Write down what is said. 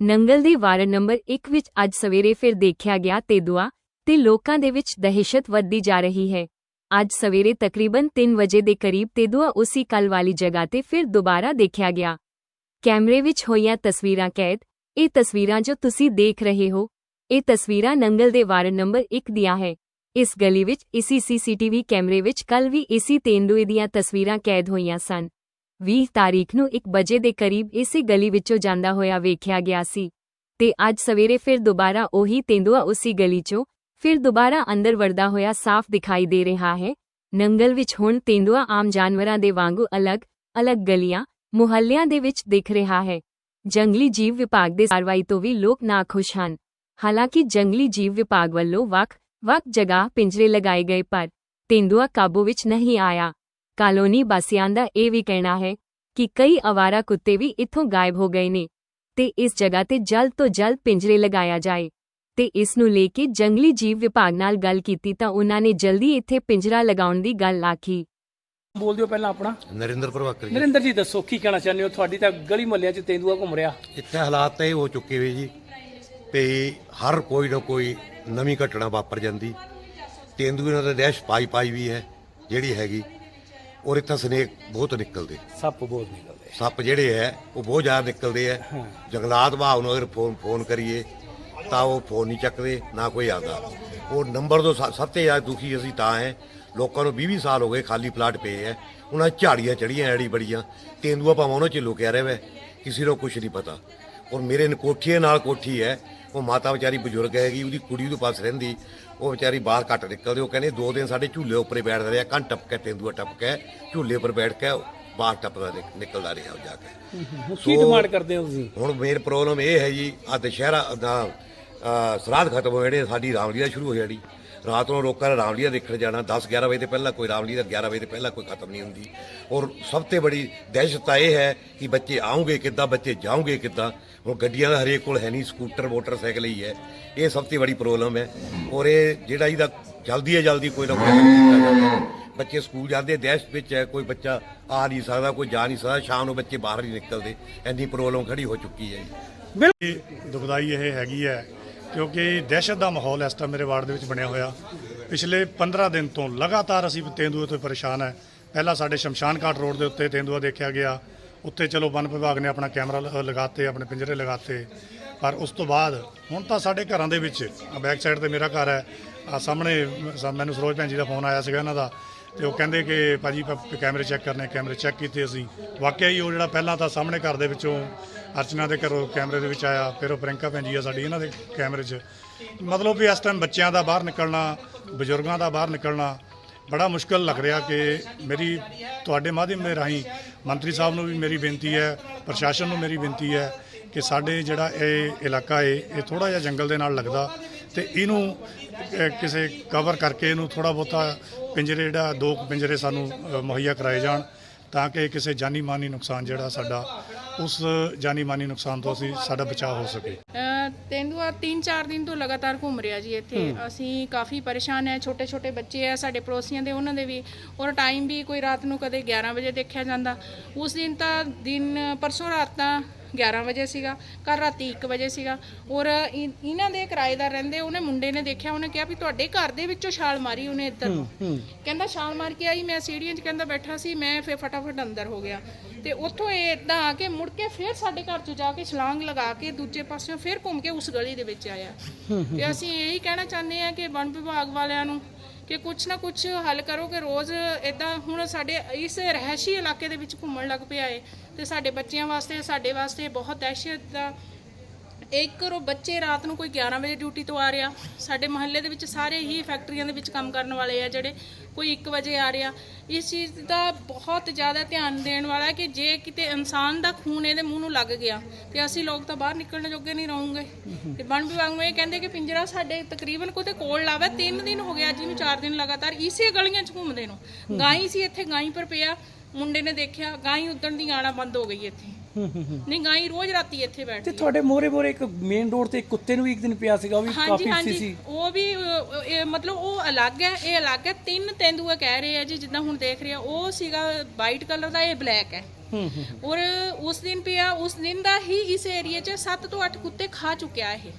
ਨੰਗਲ ਦੇ ward number 1 ਵਿੱਚ ਅੱਜ ਸਵੇਰੇ ਫਿਰ ਦੇਖਿਆ ਗਿਆ ਤੇਦੂਆ ਤੇ ਲੋਕਾਂ ਦੇ ਵਿੱਚ ਦਹਿਸ਼ਤ ਵੱਧਦੀ ਜਾ ਰਹੀ ਹੈ। ਅੱਜ ਸਵੇਰੇ ਤਕਰੀਬਨ 3 ਵਜੇ ਦੇ ਕਰੀਬ ਤੇਦੂਆ ਉਸੀ ਕੱਲ ਵਾਲੀ ਜਗ੍ਹਾ ਤੇ ਫਿਰ ਦੁਬਾਰਾ ਦੇਖਿਆ ਗਿਆ। ਕੈਮਰੇ ਵਿੱਚ ਹੋਈਆਂ ਤਸਵੀਰਾਂ ਕੈਦ, ਇਹ ਤਸਵੀਰਾਂ ਜੋ ਤੁਸੀਂ ਦੇਖ ਰਹੇ ਹੋ, ਇਹ ਤਸਵੀਰਾਂ ਨੰਗਲ ਦੇ ਵਾਰਡ ਨੰਬਰ 1 ਦੀਆਂ ਹੈ। ਇਸ ਗਲੀ ਵਿੱਚ ਇਸੀ ਸੀਸੀਟੀਵੀ ਕੈਮਰੇ ਵਿੱਚ ਕੱਲ ਵੀ ਇਸੀ ਤੇਂਦੂਏ ਦੀਆਂ ਤਸਵੀਰਾਂ ਕੈਦ ਹੋਈਆਂ ਸਨ। 20 ਤਾਰੀਖ ਨੂੰ 1 ਵਜੇ ਦੇ ਕਰੀਬ ਇਸੇ ਗਲੀ ਵਿੱਚੋਂ ਜਾਂਦਾ ਹੋਇਆ ਵੇਖਿਆ ਗਿਆ ਸੀ। ਤੇ ਅੱਜ ਸਵੇਰੇ ਫਿਰ ਦੁਬਾਰਾ ਉਹੀ ਤੇਂਦੂਆ ਉਸੀ ਗਲੀ 'ਚੋਂ ਫਿਰ ਦੁਬਾਰਾ ਅੰਦਰ ਵੜਦਾ ਹੋਇਆ ਸਾਫ਼ ਦਿਖਾਈ ਦੇ ਰਿਹਾ ਹੈ। ਨੰਗਲ ਵਿੱਚ ਹੁਣ ਤੇਂਦੂਆ ਆਮ ਜਾਨਵਰਾਂ ਦੇ ਵਾਂਗੂ ਅਲੱਗ-ਅਲੱਗ ਗਲੀਆਂ, ਮੁਹੱਲਿਆਂ ਦੇ ਵਿੱਚ ਦਿਖ ਰਿਹਾ ਹੈ। ਜੰਗਲੀ ਜੀਵ ਵਿਭਾਗ ਦੇ ਕਾਰਵਾਈ ਤੋਂ ਵੀ ਲੋਕ ਨਾਖੁਸ਼ ਹਨ। ਹਾਲਾਂਕਿ ਜੰਗਲੀ ਜੀਵ ਵਿਭਾਗ ਵੱਲੋਂ ਵੱਖ-ਵੱਖ ਜਗ੍ਹਾ ਪਿੰਜਰੇ ਲਗਾਏ ਗਏ ਪਰ ਤੇਂਦੂਆ ਕਾਬੂ ਵਿੱਚ ਨਹੀਂ ਆਇਆ। ਕਾਲੋਨੀ ਵਾਸੀਆਂ ਦਾ ਇਹ ਵੀ ਕਹਿਣਾ ਹੈ ਕਿ ਕਈ ਅਵਾਰਾ ਕੁੱਤੇ ਵੀ ਇੱਥੋਂ ਗਾਇਬ ਹੋ ਗਏ ਨੇ ਤੇ ਇਸ ਜਗ੍ਹਾ ਤੇ ਜਲਦ ਤੋਂ ਜਲਦ ਪਿੰਜਰੇ ਲਗਾਇਆ ਜਾਏ। ਤੇ ਇਸ ਨੂੰ ਲੈ ਕੇ ਜੰਗਲੀ ਜੀਵ ਵਿਭਾਗ ਨਾਲ ਗੱਲ ਕੀਤੀ ਤਾਂ ਉਹਨਾਂ ਨੇ ਜਲਦੀ ਇੱਥੇ ਪਿੰਜਰਾ ਲਗਾਉਣ ਦੀ ਗੱਲ ਆਖੀ। ਬੋਲ ਦਿਓ ਪਹਿਲਾਂ ਆਪਣਾ। ਨਰਿੰਦਰ ਪ੍ਰਭਾਕਰ ਜੀ। ਨਰਿੰਦਰ ਜੀ ਦੱਸੋ ਕੀ ਕਹਿਣਾ ਚਾਹੁੰਦੇ ਹੋ? ਤੁਹਾਡੀ ਤਾਂ ਗਲੀ ਮੁਹੱਲਿਆਂ 'ਚ ਤੇਂਦੂਆ ਘੁੰਮ ਰਿਹਾ। ਇੱਥੇ ਹਾਲਾਤ ਤਾਂ ਇਹ ਹੋ ਚੁੱਕੇ ਵੇ ਜੀ ਤੇ ਹਰ ਕੋਈ ਨਾ ਕੋਈ ਨਵੀਂ ਘਟਨਾ ਵਾਪਰ ਜਾਂਦੀ। ਤੇਂਦੂਏ ਨਾਲ ਤਾਂ ਦਹਿਸ਼ ਪਾਈ ਪਾਈ ਵੀ ਹੈ ਜਿਹੜੀ ਹੈਗੀ। ਔਰ ਇੱਥੇ ਸਨੇਕ ਬਹੁਤ ਨਿਕਲਦੇ। ਸੱਪ ਬਹੁਤ ਨਿਕਲਦੇ। ਸੱਪ ਜਿਹੜੇ ਹੈ ਉਹ ਬਹੁਤ ਜ਼ਿਆਦਾ ਨਿਕਲਦੇ ਹੈ। ਜੰਗਲਾਤ ਵਿਭਾਗ ਨੂੰ ਅਗਰ ਫੋਨ ਫੋਨ ਕਰੀਏ ਤਾਂ ਉਹ ਫੋਨ ਨਹੀਂ ਚੱਕਦੇ ਨਾ ਕੋਈ ਆਉਂਦਾ। ਉਹ ਨੰਬਰ ਤੋਂ ਸਭ ਤੋਂ ਜ਼ਿਆਦਾ ਦੁਖੀ ਅਸੀਂ ਤਾਂ ਹੈ ਲੋਕਾਂ ਨੂੰ 20 ਸਾਲ ਹੋ ਗਏ ਖਾਲੀ ਪਲਾਟ ਪਏ ਹੈ ਉਹਨਾਂ ਝਾੜੀਆਂ ਚੜੀਆਂ ਐੜੀ ਬੜੀਆਂ। ਤੇਂਦੂਆ ਭਾਵੇਂ ਉਹਨਾਂ 'ਚ ਲੁਕਿਆ ਰਹੇ ਕਿਸੇ ਨੂੰ ਕੁਝ ਨਹੀਂ ਪਤਾ। ਔਰ ਮੇਰੇ ਨ- ਕੋਠੀਏ ਨਾਲ ਕੋਠੀ ਹੈ ਉਹ ਮਾਤਾ ਵਿਚਾਰੀ ਬਜ਼ੁਰਗ ਹੈਗੀ ਉਹਦੀ ਕੁੜੀ ਉਹਦੇ ਪਾਸ ਰਹਿੰਦੀ ਉਹ ਵਿਚਾਰੀ ਬਾਹਰ ਘੱਟ ਨਿਕਲਦੇ ਉਹ ਕਹਿੰਦੇ ਦੋ ਦਿਨ ਸਾਡੇ ਝੂਲੇ ਉੱਪਰੇ ਬੈਠਦੇ ਰਿਹਾ ਕੰਨ ਟੱਪ ਕੇ ਤੇਂਦੂਆ ਟੱਪ ਕੇ ਝੂਲੇ ਉੱਪਰ ਬੈਠ ਕੇ ਬਾਹਰ ਟੱਪਦਾ ਨਿਕ- ਨਿਕਲਦਾ ਰਿਹਾ ਉਹ ਜਾ ਕੇ। ਕੀ ਡਿਮਾਂਡ ਕਰਦੇ ਹੋ ਤੁਸੀਂ? ਹੁਣ ਮੇਨ ਪ੍ਰੋਬਲਮ ਇਹ ਹੈ ਜੀ ਆ ਦੁਸ਼ਹਿਰਾ ਦਾ ਅ, ਸਰਾਧ ਖਤਮ ਹੋਏ ਨੇ ਸਾਡੀ ਰਾਮਲੀਲਾ ਸ਼ੁਰੂ ਹੋ ਜਾਣੀ। ਰਾਤ ਨੂੰ ਲੋਕਾਂ ਨੇ ਰਾਮਲੀਲਾ ਦੇਖਣ ਜਾਣਾ 10 11 ਵਜੇ ਤੋਂ ਪਹਿਲਾਂ ਕੋਈ ਰਾਮਲੀਲਾ 11 ਵਜੇ ਤੋਂ ਪਹਿਲਾਂ ਕੋਈ ਖਤਮ ਨਹੀਂ ਹੁੰਦੀ। ਔਰ ਸਭ ਤੋਂ ਬੜੀ ਦਹਿਸ਼ਤ ਤਾਂ ਇਹ ਹੈ ਕਿ ਬੱਚੇ ਆਉਂਗੇ ਕਿੱਦਾਂ, ਬੱਚੇ ਜਾਉਂਗੇ ਕਿੱਦਾਂ। ਹੁਣ ਗੱਡੀਆਂ ਦਾ ਹਰੇਕ ਕੋਲ ਹੈ ਨਹੀਂ, ਸਕੂਟਰ, ਮੋਟਰਸਾਈਕਲ ਹੀ ਹੈ। ਇਹ ਸਭ ਤੋਂ ਬੜੀ ਪ੍ਰੋਬਲਮ ਹੈ। ਔਰ ਇਹ ਜਿਹੜਾ ਇਹਦਾ ਜਲਦੀ ਹੈ ਜਲਦੀ ਕੋਈ ਨਾ ਕੋਈ ਕੀਤਾ ਜਾਵੇ ਬੱਚੇ ਸਕੂਲ ਜਾਂਦੇ, ਦਹਿਸ਼ਤ ਵਿੱਚ ਹੈ, ਕੋਈ ਬੱਚਾ ਆ ਨਹੀਂ ਸਕਦਾ, ਕੋਈ ਜਾ ਨਹੀਂ ਸਕਦਾ, ਸ਼ਾਮ ਨੂੰ ਬੱਚੇ ਬਾਹਰ ਨਹੀਂ ਨਿਕਲਦੇ। ਇੰਨੀ ਪ੍ਰੋਬਲਮ ਖੜੀ ਹੋ ਚੁੱਕੀ ਹੈ ਜੀ। ਦੁਖਦਾਈ ਇਹ ਹੈਗੀ ਹੈ ਕਿਉਂਕਿ ਦਹਿਸ਼ਤ ਦਾ ਮਾਹੌਲ ਇਸ ਟਾਈਮ ਮੇਰੇ ਵਾਰਡ ਦੇ ਵਿੱਚ ਬਣਿਆ ਹੋਇਆ। ਪਿਛਲੇ 15 ਦਿਨ ਤੋਂ ਲਗਾਤਾਰ ਅਸੀਂ ਤੇਂਦੂਏ ਤੋਂ ਪਰੇਸ਼ਾਨ ਹੈ। ਪਹਿਲਾਂ ਸਾਡੇ ਸ਼ਮਸ਼ਾਨ ਘਾਟ ਰੋਡ ਦੇ ਉੱਤੇ ਤੇਂਦੂਆ ਦੇਖਿਆ ਗਿਆ। ਉੱਥੇ ਚਲੋ ਵਨ ਵਿਭਾਗ ਨੇ ਆਪਣਾ ਕੈਮਰਾ ਲ- ਲਗਾਤੇ, ਆਪਣੇ ਪਿੰਜਰੇ ਲਗਾਤੇ। ਪਰ ਉਸ ਤੋਂ ਬਾਅਦ ਹੁਣ ਤਾਂ ਸਾਡੇ ਘਰਾਂ ਦੇ ਵਿੱਚ ਬੈਕ ਸਾਈਡ ਤੇ ਮੇਰਾ ਘਰ ਹੈ। ਆ ਸਾਹਮਣੇ ਮੈਨੂੰ ਸਰੋਜ ਭੈਣ ਜੀ ਦਾ ਫੋਨ ਆਇਆ ਸੀਗਾ ਇਹਨਾਂ ਦਾ। ਤੇ ਉਹ ਕਹਿੰਦੇ ਕਿ ਭਾਜੀ ਪ- ਕੈਮਰੇ ਚੈੱਕ ਕਰਨੇ ਕੈਮਰੇ ਚੈੱਕ ਕੀਤੇ ਅਸੀਂ। ਵਾਕਿਆ ਹੀ ਉਹ ਜਿਹੜਾ ਪਹਿਲਾਂ ਤਾਂ ਸਾਹਮਣੇ ਘਰ ਦੇ ਵਿੱਚੋਂ ਅਰਚਨਾ ਦੇ ਘਰੋਂ ਕੈਮਰੇ ਦੇ ਵਿੱਚ ਆਇਆ, ਫਿਰ ਉਹ ਪ੍ਰਿੰਕਾ ਭੈਣ ਆ ਸਾਡੀ ਇਹਨਾਂ ਦੇ ਕੈਮਰੇ 'ਚ। ਮਤਲਬ ਵੀ ਇਸ ਟਾਈਮ ਬੱਚਿਆਂ ਦਾ ਬਾਹਰ ਨਿਕਲਣਾ, ਬਜ਼ੁਰਗਾਂ ਦਾ ਬਾਹਰ ਨਿਕਲਣਾ ਬੜਾ ਮੁਸ਼ਕਲ ਲੱਗ ਰਿਹਾ ਕਿ ਮੇਰੀ, ਤੁਹਾਡੇ ਮਾਧਿਅਮ ਦੇ ਰਾਹੀਂ ਮੰਤਰੀ ਸਾਹਿਬ ਨੂੰ ਵੀ ਮੇਰੀ ਬੇਨਤੀ ਹੈ, ਪ੍ਰਸ਼ਾਸਨ ਨੂੰ ਮੇਰੀ ਬੇਨਤੀ ਹੈ ਕਿ ਸਾਡੇ ਜਿਹੜਾ ਇਹ ਇਲਾਕਾ ਹੈ ਇਹ ਥੋੜਾ ਜਿਹਾ ਜੰਗਲ ਦੇ ਨਾਲ ਲੱਗਦਾ ਤੇ ਇਹਨੂੰ ਕਿਸੇ ਕਵਰ ਕਰਕੇ ਇਹਨੂੰ ਥੋੜਾ ਬਹੁਤਾ ਪਿੰਜਰੇ ਜਿਹੜਾ, ਦੋ ਪਿੰਜਰੇ ਸਾਨੂੰ ਮੁਹੱਈਆ ਕਰਾਏ ਜਾਣ ਤਾਂ ਕਿ ਕਿਸੇ ਜਾਨੀ ਮਾਨੀ ਨੁਕਸਾਨ ਜਿਹੜਾ ਸਾਡਾ ਉਸ ਜਾਨੀ ਮਾਨੀ ਨੁਕਸਾਨ ਤੋਂ ਅਸੀਂ ਸਾਡਾ ਬਚਾਅ ਹੋ ਸਕੇ। ਅ, ਤੇਂਦੂਆ 3-4 ਦਿਨ ਤੋਂ ਲਗਾਤਾਰ ਘੁੰਮ ਰਿਹਾ ਜੀ ਇੱਥੇ। ਅਸੀਂ ਕਾਫੀ ਪਰੇਸ਼ਾਨ ਹੈ ਛੋਟੇ ਛੋਟੇ ਬੱਚੇ ਆ ਸਾਡੇ ਪੜੋਸੀਆਂ ਦੇ ਉਹਨਾਂ ਦੇ ਵੀ। ਔਰ ਟਾਈਮ ਵੀ ਕੋਈ ਰਾਤ ਨੂੰ ਕਦੇ 11 ਵਜੇ ਦੇਖਿਆ ਜਾਂਦਾ। ਉਸ ਦਿਨ ਤਾਂ ਦਿਨ ਪਰਸੋਂ ਰਾਤ ਤਾਂ 11 ਵਜੇ ਸੀਗਾ ਕੱਲ ਰਾਤੀ 1 ਵਜੇ ਸੀਗਾ। ਔਰ ਇ- ਇਹਨਾਂ ਦੇ ਕਿਰਾਏਦਾਰ ਰਹਿੰਦੇ ਉਹਨੇ ਮੁੰਡੇ ਨੇ ਦੇਖਿਆ ਉਹਨੇ ਕਿਹਾ ਵੀ ਤੁਹਾਡੇ ਘਰ ਦੇ ਵਿੱਚੋਂ ਛਾਲ ਮਾਰੀ ਉਹਨੇ ਇੱਧਰ ਨੂੰ। ਕਹਿੰਦਾ ਛਾਲ ਮਾਰ ਕੇ ਆਈ ਮੈਂ ਸੀੜੀਆਂ 'ਚ ਕਹਿੰਦਾ ਬੈਠਾ ਸੀ ਮੈਂ ਫਿਰ ਫਟਾਫਟ ਅੰਦਰ ਹੋ ਗਿਆ। ਤੇ ਉੱਥੋਂ ਇਹ ਇਦਾਂ ਆ ਕੇ ਮੁੜ ਕੇ ਫਿਰ ਸਾਡੇ ਘਰ 'ਚੋਂ ਜਾ ਕੇ ਛਲਾਂਗ ਲਗਾ ਕੇ ਦੂਜੇ ਪਾਸਿਓਂ ਫਿਰ ਘੁੰਮ ਕੇ ਉਸ ਗਲੀ ਦੇ ਵਿੱਚ ਆਇਆ। ਤੇ ਅਸੀਂ ਇਹੀ ਕਹਿਣਾ ਚਾਹੁੰਦੇ ਆ ਕਿ ਵਨ ਵਿਭਾਗ ਵਾਲਿਆਂ ਨੂੰ ਕਿ ਕੁਛ ਨਾ ਕੁਛ ਹੱਲ ਕਰੋ ਕਿ ਰੋਜ਼ ਇਦਾਂ ਹੁਣ ਸਾਡੇ ਇਸ ਰਹਿਸ਼ੀ ਇਲਾਕੇ ਦੇ ਵਿੱਚ ਘੁੰਮਣ ਲੱਗ ਪਿਆ ਏ ਤੇ ਸਾਡੇ ਬੱਚਿਆਂ ਵਾਸਤੇ, ਸਾਡੇ ਵਾਸਤੇ ਬਹੁਤ ਦਹਿਸ਼ਤ ਦਾ ਇੱਕ ਕਰੋ ਬੱਚੇ ਰਾਤ ਨੂੰ ਕੋਈ 11 ਵਜੇ ਡਿਊਟੀ ਤੋਂ ਆ ਰਿਹਾ। ਸਾਡੇ ਮਹੱਲੇ ਦੇ ਵਿੱਚ ਸਾਰੇ ਹੀ ਫੈਕਟਰੀਆਂ ਦੇ ਵਿੱਚ ਕੰਮ ਕਰਨ ਵਾਲੇ ਆ ਜਿਹੜੇ ਕੋਈ 1 ਵਜੇ ਆ ਰਿਹਾ। ਇਸ ਚੀਜ਼ ਦਾ ਬਹੁਤ ਜ਼ਿਆਦਾ ਧਿਆਨ ਦੇਣ ਵਾਲਾ ਕਿ ਜੇ ਕਿਤੇ ਇਨਸਾਨ ਦਾ ਖੂਨ ਇਹਦੇ ਮੂੰਹ ਨੂੰ ਲੱਗ ਗਿਆ ਤੇ ਅਸੀਂ ਲੋਕ ਤਾਂ ਬਾਹਰ ਨਿਕਲਣ ਜੋਗੇ ਨਹੀਂ ਰਹੋਗੇ। ਤੇ ਵਣ ਵਿਭਾਗ ਨੂੰ ਇਹ ਕਹਿੰਦੇ ਕਿ ਪਿੰਜਰਾ ਸਾਡੇ ਤਕਰੀਬਨ ਕੋਤੇ ਕੋਲ ਲਾਵੇ 3 ਦਿਨ ਹੋ ਗਿਆ ਜਿਹਨੂੰ 4 ਦਿਨ ਲਗਾਤਾਰ ਇਸੇ ਗਲੀਆਂ 'ਚ ਘੁੰਮਦੇ ਨੂੰ। ਗਾਈ ਸੀ ਇੱਥੇ ਗਾਈ ਪਰ ਪਿਆ ਮੁੰਡੇ ਨੇ ਦੇਖਿਆ ਗਾਈ ਉਦਣ ਦੀ ਆਣਾ ਬੰਦ ਹੋ ਗਈ ਇੱਥੇ। ਨਹੀਂ ਗਾਈ ਰੋਜ਼ ਰਾਤੀ ਇੱਥੇ ਬੈਠਦੀ ਤੇ ਹੈ। ਤੁਹਾਡੇ ਮੋਰੇ ਮੋਰੇ ਇੱਕ ਮੇਨ ਰੋਡ ਤੇ ਇੱਕ ਕੁੱਤੇ ਨੂੰ ਵੀ ਇੱਕ ਦਿਨ ਪਿਆ ਸੀਗਾ ਉਹ ਵੀ ਕਾਫੀ ਸੀ ਸੀ। ਉਹ ਵੀ ਇਹ ਮਤਲਬ ਉਹ ਅਲੱਗ ਹੈ ਇਹ ਅਲੱਗ ਹੈ। ਤਿੰਨ ਤੇਂਦੂਆ ਕਹਿ ਰਹੇ ਆ ਜੀ ਜਿੱਦਾਂ ਹੁਣ ਦੇਖ ਰਹੇ ਆ ਉਹ ਸੀਗਾ ਵਾਈਟ ਕਲਰ ਦਾ ਇਹ ਬਲੈਕ ਹੈ। ਔਰ ਉਸ ਦਿਨ ਪਿਆ ਉਸ ਦਿਨ ਦਾ ਹੀ ਇਸ ਏਰੀਏ 'ਚ 7 ਤੋਂ 8 ਕੁੱਤੇ ਖਾ ਚੁੱਕਿਆ ਇਹ।